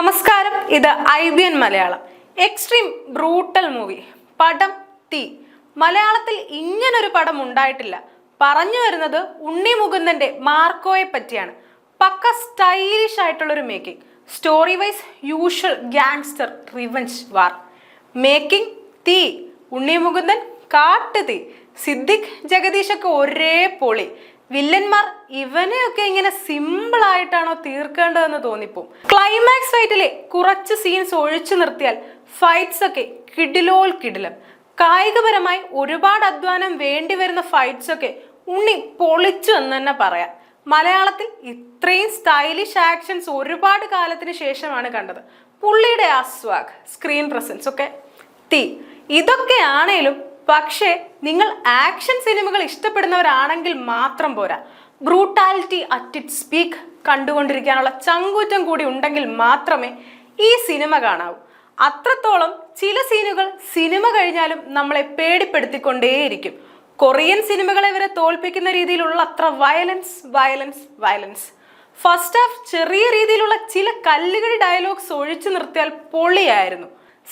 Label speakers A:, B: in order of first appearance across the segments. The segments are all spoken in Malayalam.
A: നമസ്കാരം. ഇത് I B N Malayalam. Extreme brutal movie പടം തീ മലയാളത്തിൽ ഇങ്ങനൊരു പടം ഉണ്ടായിട്ടില്ല. പറഞ്ഞു വരുന്നത് ഉണ്ണി മുകുന്ദന്റെ മാർക്കോയെ പറ്റിയാണ്. പക്ക സ്റ്റൈലിഷ് ആയിട്ടുള്ളൊരു making story wise usual gangster revenge war making തീ ഉണ്ണി മുകുന്ദൻ കാട്ടു തീ സിദ്ദിഖ് ജഗദീഷൊക്കെ ഒരേ പൊളി. വില്ലന്മാർ ഇവനെയൊക്കെ ഇങ്ങനെ സിമ്പിൾ ആയിട്ടാണോ തീർക്കേണ്ടതെന്ന് തോന്നിപ്പോ ക്ലൈമാക്സ് ഫൈറ്റിലെ കുറച്ച് സീൻസ് ഒഴിച്ചു നിർത്തിയാൽ ഫൈറ്റ്സ് ഒക്കെ കിടിലോൽ കിടിലം. കായികപരമായി ഒരുപാട് അധ്വാനം വേണ്ടി വരുന്ന ഫൈറ്റ്സ് ഒക്കെ ഉണ്ണി പൊളിച്ചു എന്ന് തന്നെ പറയാം. മലയാളത്തിൽ ഇത്രയും സ്റ്റൈലിഷ് ആക്ഷൻസ് ഒരുപാട് കാലത്തിന് ശേഷമാണ് കണ്ടത്. പുള്ളിയുടെ ആ സ്വാഗ് സ്ക്രീൻ പ്രസൻസ് ഒക്കെ. തീ ഇതൊക്കെയാണേലും പക്ഷേ നിങ്ങൾ ആക്ഷൻ സിനിമകൾ ഇഷ്ടപ്പെടുന്നവരാണെങ്കിൽ മാത്രം പോരാ. ബ്രൂട്ടാലിറ്റി അറ്റ് ഇറ്റ് സ്പീക്ക് കണ്ടുകൊണ്ടിരിക്കാനുള്ള ചങ്കൂറ്റം കൂടി ഉണ്ടെങ്കിൽ മാത്രമേ ഈ സിനിമ കാണാവൂ. അത്രത്തോളം ചില സീനുകൾ സിനിമ കഴിഞ്ഞാലും നമ്മളെ പേടിപ്പെടുത്തിക്കൊണ്ടേയിരിക്കും. കൊറിയൻ സിനിമകളെ വരെ തോൽപ്പിക്കുന്ന രീതിയിലുള്ള അത്ര violence violence violence. First half ചെറിയ രീതിയിലുള്ള ചില കല്ലുകടി ഡയലോഗ്സ് ഒഴിച്ചു നിർത്തിയാൽ പൊളിയായിരുന്നു.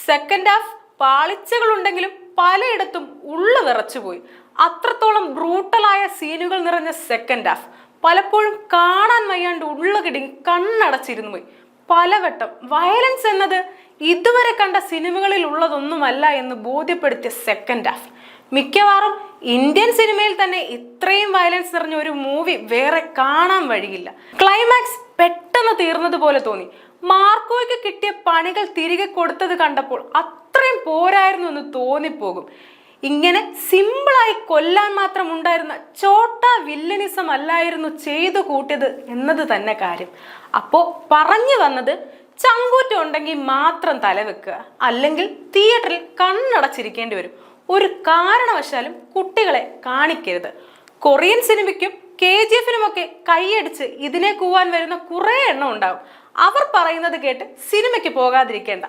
A: സെക്കൻഡ് ഹാഫ് പാളിച്ചകളുണ്ടെങ്കിലും പലയിടത്തും ഉള്ളു വിറച്ചുപോയി അത്രത്തോളം ബ്രൂട്ടലായ സീനുകൾ നിറഞ്ഞ സെക്കൻഡ് ഹാഫ് പലപ്പോഴും കാണാൻ വയ്യാണ്ട് ഉള്ളു കിടുങ്ങി കണ്ണടച്ചിരുന്നു പോയി. പലവട്ടം വയലൻസ് എന്നത് ഇതുവരെ കണ്ട സിനിമകളിൽ ഉള്ളതൊന്നുമല്ല എന്ന് ബോധ്യപ്പെടുത്തിയ സെക്കൻഡ് ഹാഫ് മിക്കവാറും ഇന്ത്യൻ സിനിമയിൽ തന്നെ ഇത്രയും വയലൻസ് നിറഞ്ഞ ഒരു മൂവി വേറെ കാണാൻ വഴിയില്ല. ക്ലൈമാക്സ് പെട്ടെന്ന് തീർന്നതുപോലെ തോന്നി. മാർക്കോയ്ക്ക് കിട്ടിയ പണികൾ തിരികെ കൊടുത്തത് കണ്ടപ്പോൾ പോരായിരുന്നു എന്ന് തോന്നിപ്പോകും. ഇങ്ങനെ സിമ്പിളായി കൊല്ലാൻ മാത്രം ഉണ്ടായിരുന്ന ചോട്ട വില്ലനിസം അല്ലായിരുന്നു ചെയ്തു കൂട്ടിയത് എന്നത് തന്നെ കാര്യം. അപ്പോൾ പറഞ്ഞു വന്നത് ചങ്കൂറ്റം ഉണ്ടെങ്കിൽ മാത്രം തലവെക്കുക അല്ലെങ്കിൽ തിയേറ്ററിൽ കണ്ണടച്ചിരിക്കേണ്ടി വരും. ഒരു കാരണവശാലും കുട്ടികളെ കാണിക്കരുത്. കൊറിയൻ സിനിമയ്ക്കും കെ ജി എഫിനുമൊക്കെ കൈയടിച്ച് ഇതിനെ കൂവാൻ വരുന്ന കുറേ എണ്ണം ഉണ്ടാവും. അവർ പറയുന്നത് കേട്ട് സിനിമയ്ക്ക് പോകാതിരിക്കേണ്ട.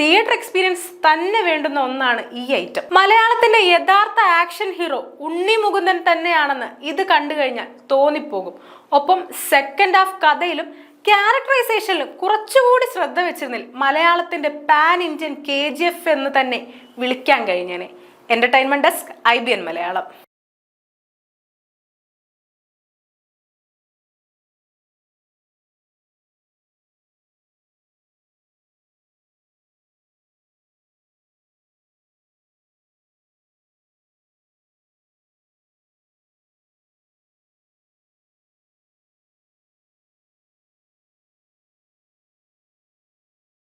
A: തിയേറ്റർ എക്സ്പീരിയൻസ് തന്നെ വേണ്ടുന്ന ഒന്നാണ് ഈ ഐറ്റം. മലയാളത്തിന്റെ യഥാർത്ഥ ആക്ഷൻ ഹീറോ ഉണ്ണി മുകുന്ദൻ തന്നെയാണെന്ന് ഇത് കണ്ടു കഴിഞ്ഞാൽ തോന്നിപ്പോകും. ഒപ്പം സെക്കൻഡ് ഹാഫ് കഥയിലും ക്യാരക്ടറൈസേഷനിലും കുറച്ചുകൂടി ശ്രദ്ധ വെച്ചിരുന്നിൽ മലയാളത്തിന്റെ പാൻ ഇന്ത്യൻ കെ എന്ന് തന്നെ വിളിക്കാൻ കഴിഞ്ഞേനെ. Entertainment desk I Malayalam.